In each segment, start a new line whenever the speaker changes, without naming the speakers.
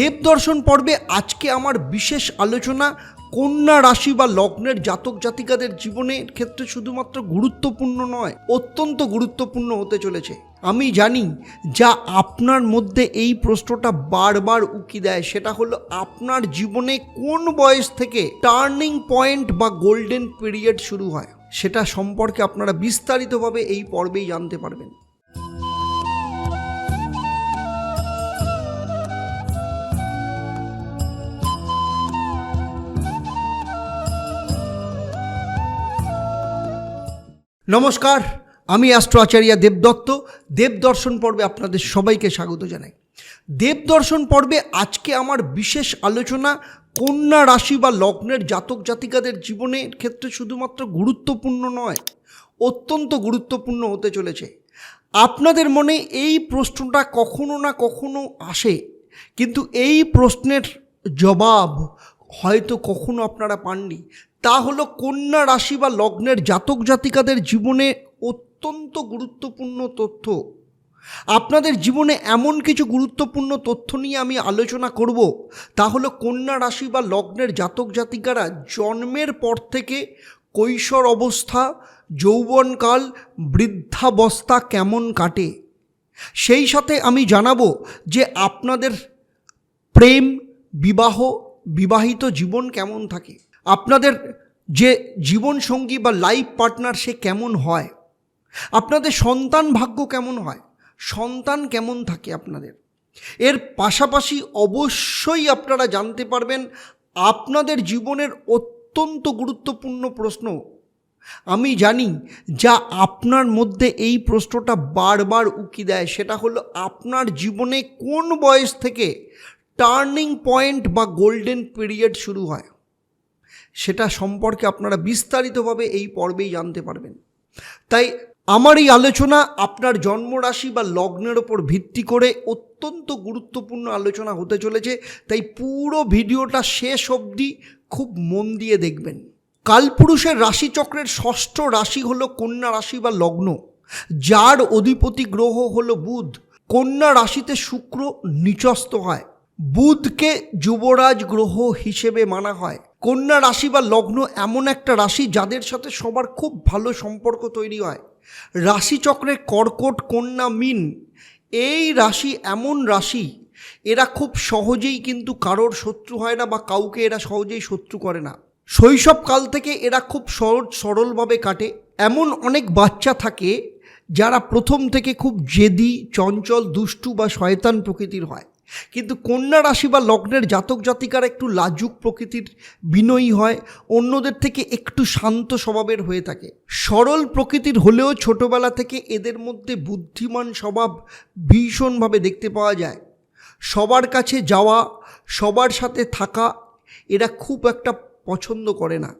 দেবদর্শন পর্বে আজকে আমার বিশেষ আলোচনা কন্যা রাশি বা লগ্নের জাতক জাতিকাদের জীবনের ক্ষেত্রে শুধুমাত্র গুরুত্বপূর্ণ নয়, অত্যন্ত গুরুত্বপূর্ণ হতে চলেছে। আমি জানি যা আপনার মধ্যে এই প্রশ্নটা বারবার উকি দেয়, সেটা হলো আপনার জীবনে কোন বয়স থেকে টার্নিং পয়েন্ট বা গোল্ডেন পিরিয়ড শুরু হয়, সেটা সম্পর্কে আপনারা বিস্তারিতভাবে এই পর্বেই জানতে পারবেন। নমস্কার, আমি অ্যাস্ট্রো আচার্য দেবদত্ত। দেবদর্শন পর্বে আপনাদের সবাইকে স্বাগত জানাই। দেবদর্শন পর্বে আজকে আমার বিশেষ আলোচনা কন্যা রাশি বা লগ্নের জাতক জাতিকাদের জীবনের ক্ষেত্রে শুধুমাত্র গুরুত্বপূর্ণ নয়, অত্যন্ত গুরুত্বপূর্ণ হতে চলেছে। আপনাদের মনে এই প্রশ্নটা কখনো না কখনো আসে, কিন্তু এই প্রশ্নের জবাব হয়তো কখনো আপনারা পাননি। তা হলো কন্যা রাশি বা লগ্নের জাতক জাতিকাদের জীবনে অত্যন্ত গুরুত্বপূর্ণ তথ্য। আপনাদের জীবনে এমন কিছু গুরুত্বপূর্ণ তথ্য নিয়ে আমি আলোচনা করব। তা হলো কন্যা রাশি বা লগ্নের জাতক জাতিকারা জন্মের পর থেকে কৈশোর অবস্থা, যৌবনকাল, বৃদ্ধাবস্থা কেমন কাটে? সেই সাথে আমি জানাব যে আপনাদের প্রেম, বিবাহ, বিবাহিত জীবন কেমন থাকে। আপনাদের যে জীবনসঙ্গী বা লাইফ পার্টনার সে কেমন হয়? আপনাদের সন্তান ভাগ্য কেমন হয়? সন্তান কেমন থাকে আপনাদের? এর পাশাপাশি অবশ্যই আপনারা জানতে পারবেন, আপনাদের জীবনের অত্যন্ত গুরুত্বপূর্ণ প্রশ্ন। আমি জানি যা আপনার মধ্যে এই প্রশ্নটা বারবার উকি দেয়, সেটা হলো আপনার জীবনে কোন বয়স থেকে টার্নিং পয়েন্ট বা গোল্ডেন পিরিয়ড শুরু হয়? সেটা সম্পর্কে আপনারা বিস্তারিতভাবে এই পর্বেই জানতে পারবেন। তাই আমার এই আলোচনা আপনার জন্মরাশি বা লগ্নের ওপর ভিত্তি করে অত্যন্ত গুরুত্বপূর্ণ আলোচনা হতে চলেছে। তাই পুরো ভিডিওটা শেষ অবধি খুব মন দিয়ে দেখবেন। কালপুরুষের রাশিচক্রের ষষ্ঠ রাশি হলো কন্যা রাশি বা লগ্ন। যার অধিপতি গ্রহ হলো বুধ। কন্যা রাশিতে শুক্র নিচস্ত হয়। বুধকে যুবরাজ গ্রহ হিসেবে মানা হয়। কন্যা রাশি বা লগ্ন এমন একটা রাশি যাদের সাথে সবার খুব ভালো সম্পর্ক তৈরি হয়। রাশিচক্রের কর্কট, কন্যা, মিন, এই রাশি এমন রাশি, এরা খুব সহজেই কিন্তু কারোর শত্রু হয় না বা কাউকে এরা সহজেই শত্রু করে না। শৈশবকাল থেকে এরা খুব সহজ, সরলভাবে কাটে। এমন অনেক বাচ্চা থাকে যারা প্রথম থেকে খুব জেদি, চঞ্চল, দুষ্টু বা শয়তান প্রকৃতির হয়। কিন্তু কন্যা রাশি বা লগ্নের জাতক জাতিকারা একটু লাজুক প্রকৃতির বিনয়ী হয়, অন্যদের থেকে একটু শান্ত স্বভাবের হয়ে থাকে। সরল প্রকৃতির হলেও ছোটবেলা থেকে এদের মধ্যে বুদ্ধিমান স্বভাব ভীষণভাবে দেখতে পাওয়া যায়। সবার কাছে যাওয়া, সবার সাথে থাকা, এরা খুব একটা পছন্দ করে না।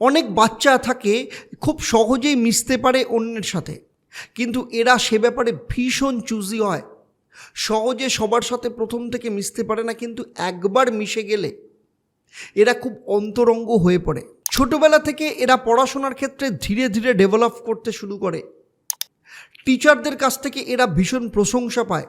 অনেক বাচ্চা থাকে, খুব সহজেই মিশতে পারে অন্যের সাথে। কিন্তু এরা সে ব্যাপারে ভীষণ চুজি হয়। সহজে সবার সাথে প্রথম থেকে মিশতে পারে না, কিন্তু একবার মিশে গেলে এরা খুব অন্তরঙ্গ হয়ে পড়ে। ছোটবেলা থেকে এরা পড়াশোনার ক্ষেত্রে ধীরে ধীরে ডেভেলপ করতে শুরু করে। টিচারদের কাছ থেকে এরা ভীষণ প্রশংসা পায়।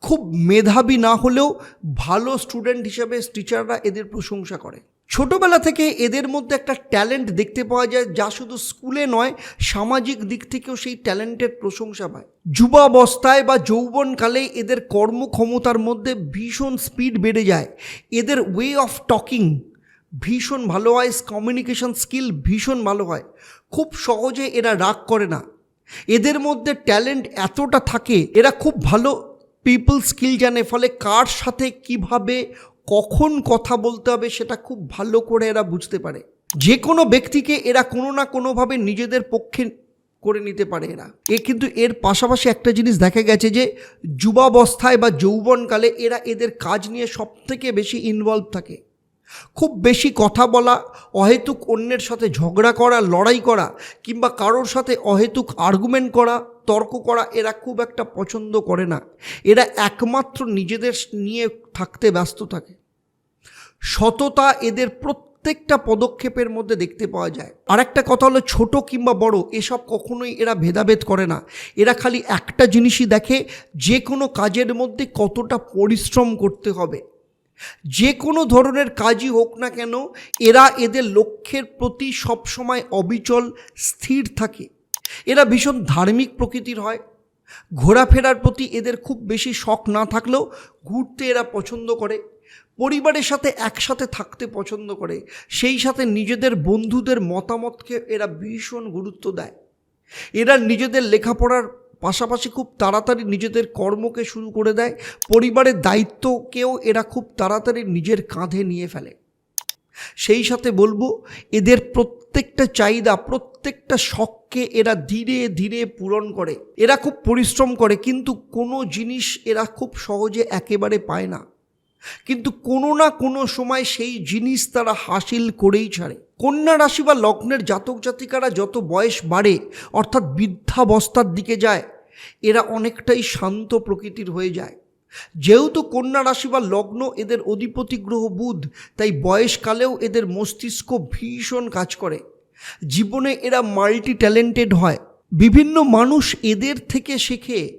খুব মেধাবী না হলেও ভালো স্টুডেন্ট হিসেবে টিচাররা এদের প্রশংসা করে। ছোটবেলা থেকে এদের মধ্যে একটা ট্যালেন্ট দেখতে পাওয়া যায়, যা শুধু স্কুলে নয়, সামাজিক দিক থেকেও সেই ট্যালেন্টের প্রশংসা পায়। যুবাবস্থায় বা যৌবনকালে এদের কর্মক্ষমতার মধ্যে ভীষণ স্পিড বেড়ে যায়। এদের ওয়ে অফ টকিং ভীষণ ভালো হয় কমিউনিকেশন স্কিল ভীষণ ভালো হয়। খুব সহজে এরা রাগ করে না। এদের মধ্যে ট্যালেন্ট এতটা থাকে, এরা খুব ভালো পিপল স্কিল জানে, ফলে কার সাথে কীভাবে কখন কথা বলতে হবে সেটা খুব ভালো করে এরা বুঝতে পারে। যে কোনো ব্যক্তিকে এরা কোনো না কোনোভাবে নিজেদের পক্ষে করে নিতে পারে এরা। এ কিন্তু এর পাশাপাশি একটা জিনিস দেখা গেছে যে, যুবাবস্থায় বা যৌবনকালে এরা এদের কাজ নিয়ে সব থেকে বেশি ইনভলভ থাকে। খুব বেশি কথা বলা, অহেতুক অন্যের সাথে ঝগড়া করা, লড়াই করা, কিংবা কারোর সাথে অহেতুক আর্গুমেন্ট করা, তর্ক করা এরা খুব একটা পছন্দ করে না। এরা একমাত্র নিজেদের নিয়ে থাকতে ব্যস্ত থাকে। সততা এদের প্রত্যেকটা পদক্ষেপের মধ্যে দেখতে পাওয়া যায়। আর একটা কথা হলো ছোট কিংবা বড়, এসব কখনোই এরা ভেদাভেদ করে না। এরা খালি একটা জিনিসই দেখে যে কোনো কাজের মধ্যে কতটা পরিশ্রম করতে হবে। যে কোনো ধরনের কাজই হোক না কেন, এরা এদের লক্ষ্যের প্রতি সবসময় অবিচল, স্থির থাকে। এরা ভীষণ ধার্মিক প্রকৃতির হয়। ঘোরাফেরার প্রতি এদের খুব বেশি শখ না থাকলেও ঘুরতে এরা পছন্দ করে, পরিবারের সাথে একসাথে থাকতে পছন্দ করে, সেই সাথে নিজেদের বন্ধুদের মতামতকে এরা ভীষণ গুরুত্ব দেয়। এরা নিজেদের লেখাপড়ার পাশাপাশি খুব তাড়াতাড়ি নিজেদের কর্মকে শুরু করে দেয়, পরিবারের দায়িত্বকেও এরা খুব তাড়াতাড়ি নিজের কাঁধে নিয়ে ফেলে। সেই সাথে বলব, এদের প্রত্যেকটা চাহিদা প্রত্যেকটা শখকে এরা ধীরে ধীরে পূরণ করে। এরা খুব পরিশ্রম করে, কিন্তু কোনো জিনিস এরা খুব সহজে একেবারে পায় না। কিন্তু কোনো না কোনো সময় সেই জিনিস তারা হাসিল করেই ছাড়ে। কন্যা রাশি বা লগ্নের জাতক জাতিকারা যত বয়স বাড়ে, অর্থাৎ বৃদ্ধাবস্থার দিকে যায়, এরা অনেকটাই শান্ত প্রকৃতির হয়ে যায়। যেহেতু কন্যা রাশি বা লগ্ন এদের অধিপতি গ্রহ বুধ, তাই বয়সকালেও এদের মস্তিষ্ক ভীষণ কাজ করে। জীবনে এরা মাল্টি ট্যালেন্টেড হয়। বিভিন্ন মানুষ এদের থেকে শেখে।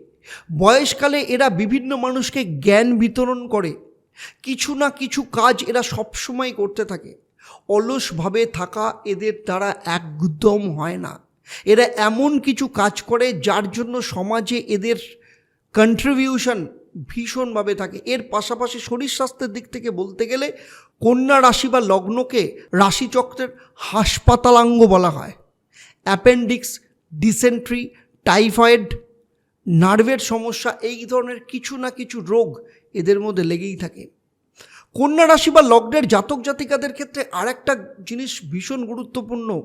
বয়সকালে এরা বিভিন্ন মানুষকে জ্ঞান বিতরণ করে। কিছু না কিছু কাজ এরা সবসময় করতে থাকে। অলসভাবে থাকা এদের দ্বারা একদম হয় না। এরা এমন কিছু কাজ করে যার জন্য সমাজে এদের কন্ট্রিবিউশন ভীষণভাবে থাকে। এর পাশাপাশি শরীর স্বাস্থ্যের দিক থেকে বলতে গেলে কন্যা রাশি বা লগ্নকে রাশিচক্রের হাসপাতালাঙ্গ বলা হয়। অ্যাপেন্ডিক্স, ডিসেন্ট্রি, টাইফয়েড, নার্ভের সমস্যা, এই ধরনের কিছু না কিছু রোগ এদের মধ্যে লেগেই থাকে। কন্যা রাশি বা লগ্নের জাতক জাতিকাদের ক্ষেত্রে আরেকটা জিনিস ভীষণ গুরুত্বপূর্ণ।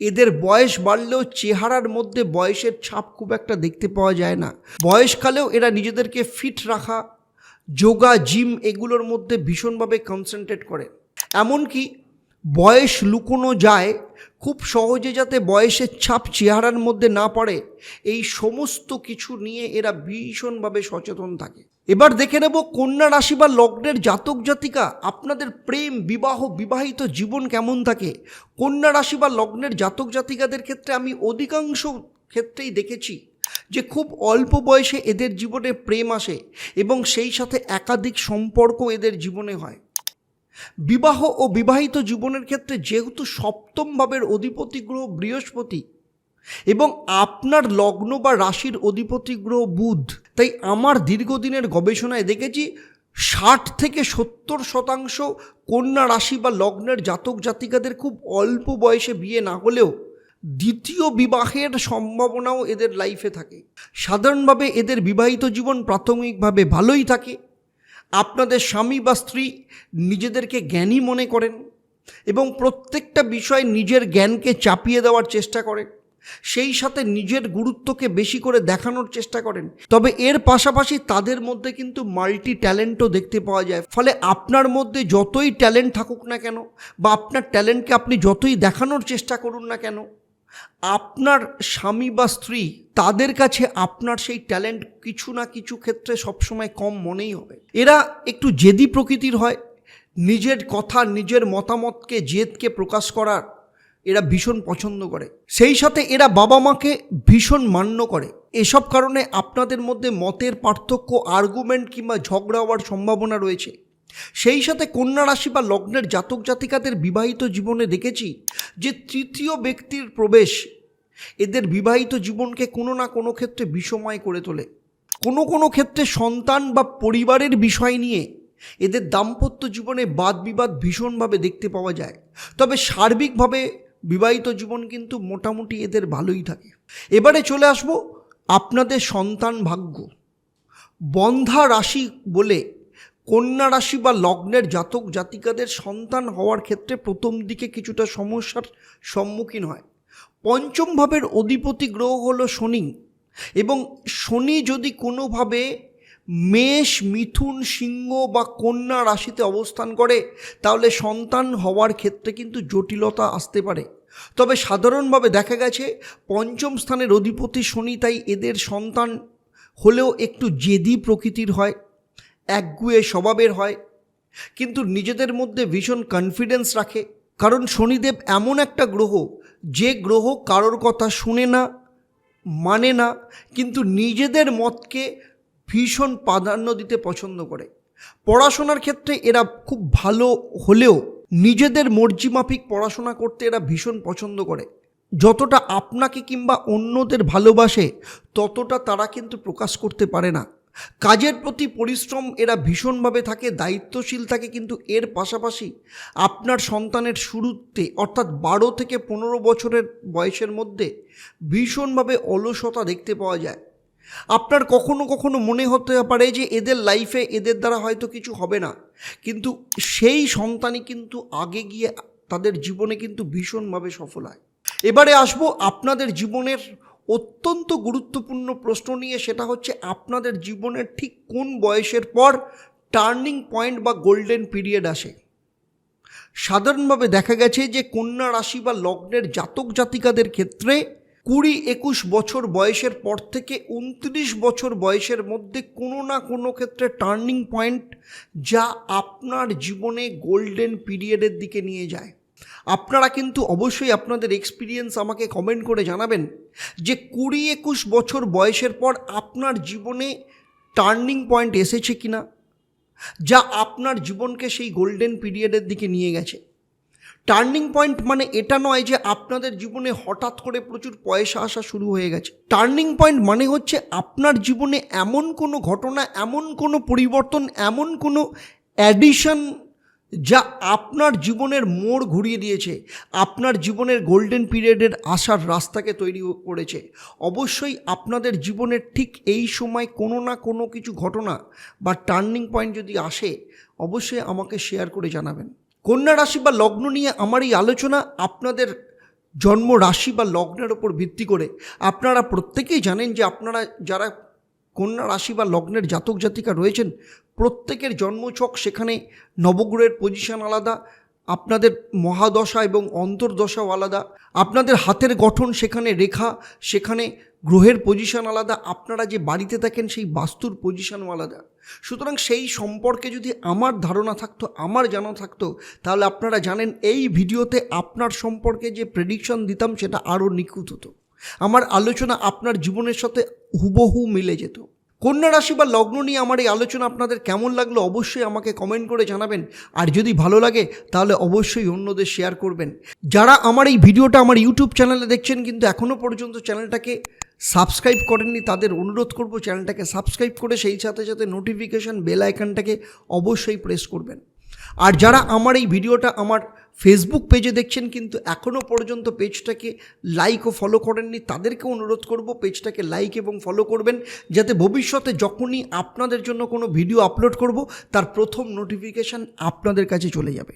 এদের বয়স বাড়লেও চেহারার মধ্যে বয়সের ছাপ খুব একটা দেখতে পাওয়া যায় না। বয়সকালেও এরা নিজেদেরকে ফিট রাখা যোগা, জিম এগুলোর মধ্যে ভীষণভাবে কনসেন্ট্রেট করে। এমনকি বয়স লুকোনো যায়, খুব সহজে যাতে বয়সের ছাপ চেহারার মধ্যে না পড়ে, এই সমস্ত কিছু নিয়ে এরা ভীষণভাবে সচেতন থাকে। এবার দেখে নেব কন্যা রাশি বা লগ্নের জাতক জাতিকা, আপনাদের প্রেম, বিবাহ, বিবাহিত জীবন কেমন থাকে? কন্যা রাশি বা লগ্নের জাতক জাতিকাদের ক্ষেত্রে আমি অধিকাংশ ক্ষেত্রেই দেখেছি যে খুব অল্প বয়সে এদের জীবনে প্রেম আসে এবং সেই সাথে একাধিক সম্পর্ক এদের জীবনে হয়। বিবাহ ও বিবাহিত জীবনের ক্ষেত্রে যেহেতু সপ্তম ভাবের অধিপতি গ্রহ বৃহস্পতি এবং আপনার লগ্ন বা রাশির অধিপতি গ্রহ বুধ, তাই আমার দীর্ঘদিনের গবেষণায় দেখেছি ষাট থেকে সত্তর শতাংশ কন্যা রাশি বা লগ্নের জাতক জাতিকাদের খুব অল্প বয়সে বিয়ে না হলেও দ্বিতীয় বিবাহের সম্ভাবনাও এদের লাইফে থাকে। সাধারণভাবে এদের বিবাহিত জীবন প্রাথমিকভাবে ভালোই থাকে। আপনাদের স্বামী বা স্ত্রী নিজেদেরকে জ্ঞানী মনে করেন এবং প্রত্যেকটা বিষয় নিজের জ্ঞানকে চাপিয়ে দেওয়ার চেষ্টা করেন। সেই সাথে নিজের গুরুত্বকে বেশি করে দেখানোর চেষ্টা করেন। তবে এর পাশাপাশি তাদের মধ্যে কিন্তু মাল্টি ট্যালেন্টও দেখতে পাওয়া যায়। ফলে আপনার মধ্যে যতই ট্যালেন্ট থাকুক না কেন বা আপনার ট্যালেন্টকে আপনি যতই দেখানোর চেষ্টা করুন না কেন আপনার স্বামী বা স্ত্রী তাদের কাছে আপনার সেই ট্যালেন্ট কিছু না কিছু ক্ষেত্রে সবসময় কম মনেই হবে। এরা একটু জেদি প্রকৃতির হয়, নিজের কথা, নিজের মতামতকে, জেদকে প্রকাশ করার এরা ভীষণ পছন্দ করে। সেই সাথে এরা বাবা মাকে ভীষণ মান্য করে। এসব কারণে আপনাদের মধ্যে মতের পার্থক্য আর্গুমেন্ট কিংবা ঝগড়া হওয়ার সম্ভাবনা রয়েছে। সেই সাথে কন্যা রাশি বা লগ্নের জাতক জাতিকাদের বিবাহিত জীবনে দেখেছি যে তৃতীয় ব্যক্তির প্রবেশ এদের বিবাহিত জীবনকে কোনো না কোনো ক্ষেত্রে বিষময় করে তোলে। কোনো কোনো ক্ষেত্রে সন্তান বা পরিবারের বিষয় নিয়ে এদের দাম্পত্য জীবনে বাদ বিবাদ ভীষণভাবে দেখতে পাওয়া যায়। তবে সার্বিকভাবে বিবাহিত জীবন কিন্তু মোটামুটি এদের ভালোই থাকে। এবারে চলে আসব আপনাদের সন্তান ভাগ্য। বন্ধা রাশি বলে কন্যা রাশি বা লগ্নের জাতক জাতিকাদের সন্তান হওয়ার ক্ষেত্রে প্রথম দিকে কিছুটা সমস্যার সম্মুখীন হয়। পঞ্চম ভাবের অধিপতি গ্রহ হল শনি এবং শনি যদি কোনোভাবে মেষ, মিথুন, সিংহ বা কন্যা রাশিতে অবস্থান করে, তাহলে সন্তান হওয়ার ক্ষেত্রে কিন্তু জটিলতা আসতে পারে। তবে সাধারণভাবে দেখা গেছে, পঞ্চম স্থানের অধিপতি শনি তাই এদের সন্তান হলেও একটু জেদি প্রকৃতির হয়। একগুয়ে স্বভাবের হয়, কিন্তু নিজেদের মধ্যে ভীষণ কনফিডেন্স রাখে। কারণ শনিদেব এমন একটা গ্রহ, যে গ্রহ কারোর কথা শুনে না মানে না, কিন্তু নিজেদের মতকে ভীষণ প্রাধান্য দিতে পছন্দ করে। পড়াশোনার ক্ষেত্রে এরা খুব ভালো হলেও নিজেদের মর্জি মাফিক পড়াশোনা করতে এরা ভীষণ পছন্দ করে। যতটা আপনাকে কিংবা অন্যদের ভালোবাসে, ততটা তারা কিন্তু প্রকাশ করতে পারে না। কাজের প্রতি পরিশ্রম এরা ভীষণভাবে থাকে, দায়িত্বশীল থাকে, কিন্তু এর পাশাপাশি আপনার সন্তানের শুরুতে, অর্থাৎ বারো থেকে পনেরো বছরের বয়সের মধ্যে ভীষণভাবে অলসতা দেখতে পাওয়া যায়। আপনার কখনো কখনো মনে হতে পারে যে এদের লাইফে এদের দ্বারা হয়তো কিছু হবে না, কিন্তু সেই সন্তানই কিন্তু আগে গিয়ে তাদের জীবনে কিন্তু ভীষণভাবে সফল হয়। এবারে আসব আপনাদের জীবনের অত্যন্ত গুরুত্বপূর্ণ প্রশ্ন নিয়ে সেটা হচ্ছে আপনাদের জীবনের ঠিক কোন বয়সের পর টার্নিং পয়েন্ট বা গোল্ডেন পিরিয়ড আসে? সাধারণভাবে দেখা গেছে যে কন্যা রাশি বা লগ্নের জাতক জাতিকাদের ক্ষেত্রে কুড়ি একুশ বছর বয়সের পর থেকে উনত্রিশ বছর বয়সের মধ্যে কোনো না কোনো ক্ষেত্রে টার্নিং পয়েন্ট যা আপনার জীবনে গোল্ডেন পিরিয়ডের দিকে নিয়ে যায়। আপনারা কিন্তু অবশ্যই আপনাদের এক্সপিরিয়েন্স আমাকে কমেন্ট করে জানাবেন যে কুড়ি একুশ বছর বয়সের পর আপনার জীবনে টার্নিং পয়েন্ট এসেছে কি না যা আপনার জীবনকে সেই গোল্ডেন পিরিয়ডের দিকে নিয়ে গেছে। টার্নিং পয়েন্ট মানে এটা নয় যে আপনাদের জীবনে হঠাৎ করে প্রচুর পয়সা আসা শুরু হয়ে গেছে। টার্নিং পয়েন্ট মানে হচ্ছে আপনার জীবনে এমন কোনো ঘটনা, এমন কোনো পরিবর্তন, এমন কোনো অ্যাডিশন যা আপনার জীবনের মোড় ঘুরিয়ে দিয়েছে, আপনার জীবনের গোল্ডেন পিরিয়ডের আসার রাস্তাকে তৈরি করেছে। অবশ্যই আপনাদের জীবনের ঠিক এই সময় কোনো না কোনো কিছু ঘটনা বা টার্নিং পয়েন্ট যদি আসে, অবশ্যই আমাকে শেয়ার করে জানাবেন। কন্যা রাশি বা লগ্ন নিয়ে আমার এই আলোচনা আপনাদের জন্ম রাশি বা লগ্নের ওপর ভিত্তি করে আপনারা প্রত্যেকেই জানেন যে আপনারা যারা কন্যা রাশি বা লগ্নের জাতক জাতিকা রয়েছেন, প্রত্যেকের জন্মছক সেখানে নবগ্রহের পজিশন আলাদা, আপনাদের মহাদশা এবং অন্তর্দশাও আলাদা, আপনাদের হাতের গঠন সেখানে রেখা, সেখানে গ্রহের পজিশন আলাদা, আপনারা যে বাড়িতে থাকেন সেই বাস্তুর পজিশনও আলাদা। সুতরাং সেই সম্পর্কে যদি আমার ধারণা থাকতো, আমার জানা থাকতো, তাহলে আপনারা জানেন এই ভিডিওতে আপনার সম্পর্কে যে প্রেডিকশন দিতাম সেটা আরও নিখুঁত হতো। আমার আলোচনা আপনার জীবনের সাথে হুবহু মিলে যেত। কন্যা রাশি বা লগ্ন নিয়ে আমার এই আলোচনা আপনাদের কেমন লাগল অবশ্যই আমাকে কমেন্ট করে জানাবেন। আর যদি ভালো লাগে, তাহলে অবশ্যই অন্যদের শেয়ার করবেন। যারা আমার এই ভিডিওটা আমার ইউটিউব চ্যানেলে দেখছেন কিন্তু এখনও পর্যন্ত চ্যানেলটাকে সাবস্ক্রাইব করেননি, তাদের অনুরোধ করব চ্যানেলটাকে সাবস্ক্রাইব করে সেই সাথে সাথে নোটিফিকেশান বেল আইকনটাকে অবশ্যই প্রেস করবেন। আর যারা আমার এই ভিডিওটা আমার ফেসবুক পেজে দেখছেন, কিন্তু এখনও পর্যন্ত পেজটাকে লাইক ও ফলো করেননি, তাদেরকে অনুরোধ করব পেজটাকে লাইক এবং ফলো করবেন, যাতে ভবিষ্যতে যখনই আপনাদের জন্য কোনো ভিডিও আপলোড করব, তার প্রথম নোটিফিকেশান আপনাদের কাছে চলে যাবে।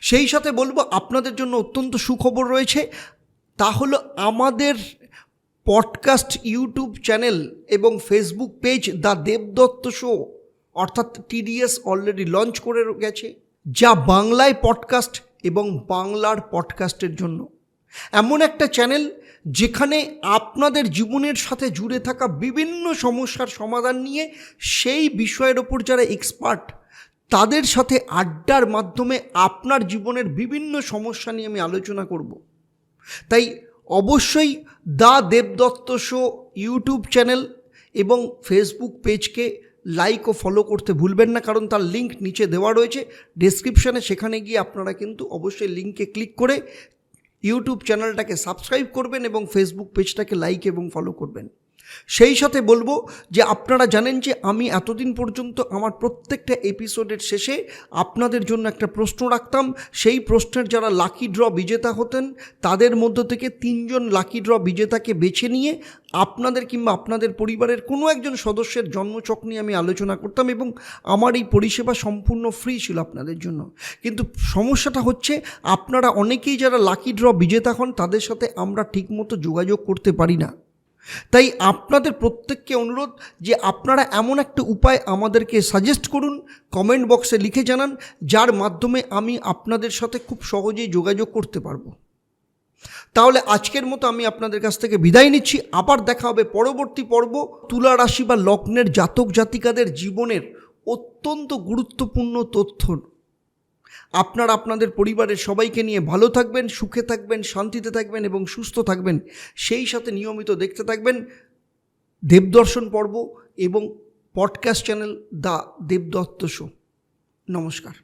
সেই সাথে বলব, আপনাদের জন্য অত্যন্ত সুখবর রয়েছে, তা হলো আমাদের পডকাস্ট ইউটিউব চ্যানেল এবং Facebook page the Debdutta show অর্থাৎ টিডিএস অলরেডি লঞ্চ করে গেছে, যা বাংলায় পডকাস্ট এবং বাংলার পডকাস্টের জন্য। এমন একটা চ্যানেল যেখানে আপনাদের জীবনের সাথে জুড়ে থাকা বিভিন্ন সমস্যার সমাধান নিয়ে সেই বিষয়ের ওপর যারা এক্সপার্ট তাদের সাথে আড্ডার মাধ্যমে আপনার জীবনের বিভিন্ন সমস্যা নিয়ে আমি আলোচনা করব। তাই অবশ্যই the Debdutta show YouTube channel এবং ফেসবুক পেজকে লাইক ও ফলো করতে ভুলবেন না, কারণ তার লিঙ্ক নিচে দেওয়া রয়েছে। ডেসক্রিপশানে সেখানে গিয়ে আপনারা কিন্তু অবশ্যই লিঙ্কে ক্লিক করে ইউটিউব চ্যানেলটাকে সাবস্ক্রাইব করবেন এবং ফেসবুক পেজটাকে লাইক এবং ফলো করবেন। সেই সাথে বলব যে আপনারা জানেন যে আমি এতদিন পর্যন্ত আমার প্রত্যেকটা এপিসোডের শেষে আপনাদের জন্য একটা প্রশ্ন রাখতাম। সেই প্রশ্নের যারা লাকি ড্র বিজেতা হতেন, তাদের মধ্য থেকে তিনজন লাকি ড্র বিজেতাকে বেছে নিয়ে আপনাদের কিংবা আপনাদের পরিবারের কোনো একজন সদস্যের জন্মচক নিয়ে আমি আলোচনা করতাম এবং আমার এই পরিষেবা সম্পূর্ণ ফ্রি ছিল আপনাদের জন্য। কিন্তু সমস্যাটা হচ্ছে আপনারা অনেকেই যারা লাকি ড্র বিজেতা হন, তাদের সাথে আমরা ঠিকমতো যোগাযোগ করতে পারি না। তাই আপনাদের প্রত্যেককে অনুরোধ যে আপনারা এমন একটা উপায় আমাদেরকে সাজেস্ট করুন কমেন্ট বক্সে লিখে জানান, যার মাধ্যমে আমি আপনাদের সাথে খুব সহজেই যোগাযোগ করতে পারব। তাহলে আজকের মতো আমি আপনাদের কাছ থেকে বিদায় নিচ্ছি। আবার দেখা হবে পরবর্তী পর্ব তুলা রাশি বা লগ্নের জাতক জাতিকাদের জীবনের অত্যন্ত গুরুত্বপূর্ণ তথ্য আপনারা আপনাদের পরিবারের সবাইকে নিয়ে ভালো থাকবেন, সুখে থাকবেন, শান্তিতে থাকবেন এবং সুস্থ থাকবেন। সেই সাথে নিয়মিত দেখতে থাকবেন দেবদর্শন পর্ব এবং podcast channel the Debdutta show নমস্কার।